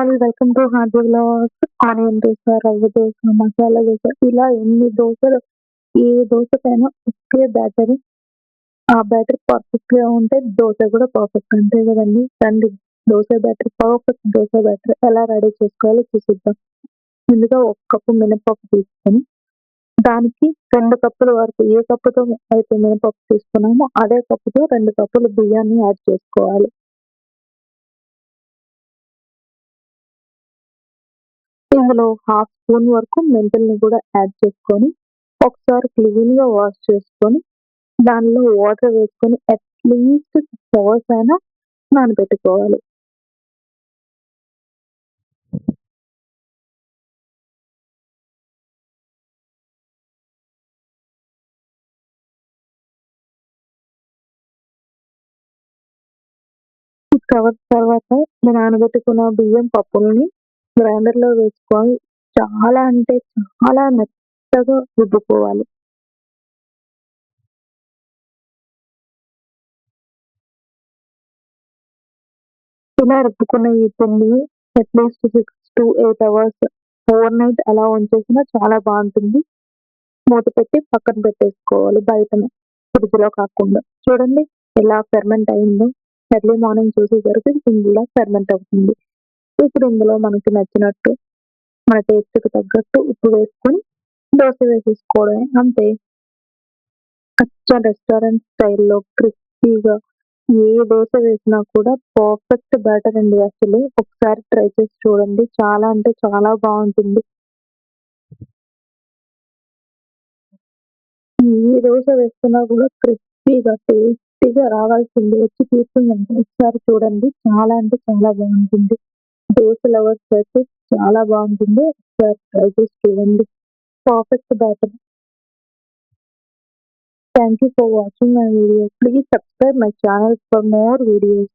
All welcome to Hardy vlogs onion dosa rava dosa masala dosa. ఇలా ఎన్ని దోశలు ఏ దోశకైనా ఒకే battery. ఆ బ్యాటరీ పర్ఫెక్ట్గా ఉంటే దోశ కూడా పర్ఫెక్ట్ అంతే కదండి. రండి dosa battery perfect dosa battery. ఎలా రెడీ చేసుకోవాలో చూసిద్దాం. ముందుగా ఒక కప్పు మినపప్పు తీసుకొని దానికి రెండు కప్పుల వరకు ఏ కప్పుతో అయితే మినపప్పు తీసుకున్నామో అదే కప్పుతో రెండు కప్పులు బియ్యాన్ని యాడ్ చేసుకోవాలి. అందులో హాఫ్ స్పూన్ వరకు మెంతుల్ని కూడా యాడ్ చేసుకొని ఒకసారి క్లీన్గా వాష్ చేసుకొని దానిలో వాటర్ వేసుకొని అట్లీస్ట్ సిక్స్ అవర్స్ అయినా నానబెట్టుకోవాలి. సిక్స్ అవర్స్ తర్వాత నానబెట్టుకున్న బియ్యం పప్పుల్ని గ్రైండర్లో వేసుకొని చాలా అంటే చాలా మెత్తగా రుబ్బుకోవాలి. ఇలా రుబ్బుకున్న ఈ పిండి at least six to eight hours overnight అలా ఉంచేసినా చాలా బాగుంటుంది. మూత పెట్టి పక్కన పెట్టేసుకోవాలి బయటనే ఫ్రిడ్జ్లో కాకుండా. చూడండి ఎలా ఫెర్మెంట్ అయిందో. ఎర్లీ మార్నింగ్ చూసేసరికి ఇందులో ఫెర్మెంట్ అవుతుంది. ఇప్పుడు ఇందులో మనకి నచ్చినట్టు మన టేస్ట్కి తగ్గట్టు ఉప్పు వేసుకొని దోశ వేసేసుకోవడమే అంతే. అచ్చ రెస్టారెంట్ స్టైల్లో క్రిస్పీగా ఏ దోశ వేసినా కూడా పర్ఫెక్ట్ బ్యాటర్ అండి అసలు. ఒకసారి ట్రై చేసి చూడండి. చాలా అంటే చాలా బాగుంటుంది. ఏ దోశ వేస్తున్నా కూడా క్రిస్పీగా టేస్టీగా రావాల్సింది. వచ్చి తీసుకుందండి ఒకసారి చూడండి. చాలా అంటే చాలా బాగుంటుంది. దోశ లవర్స్ అయితే చాలా బాగుంటుంది. ఒకసారి ట్రై చేసి చూడండి. Perfect batter thank you for watching my video please subscribe my channel for more videos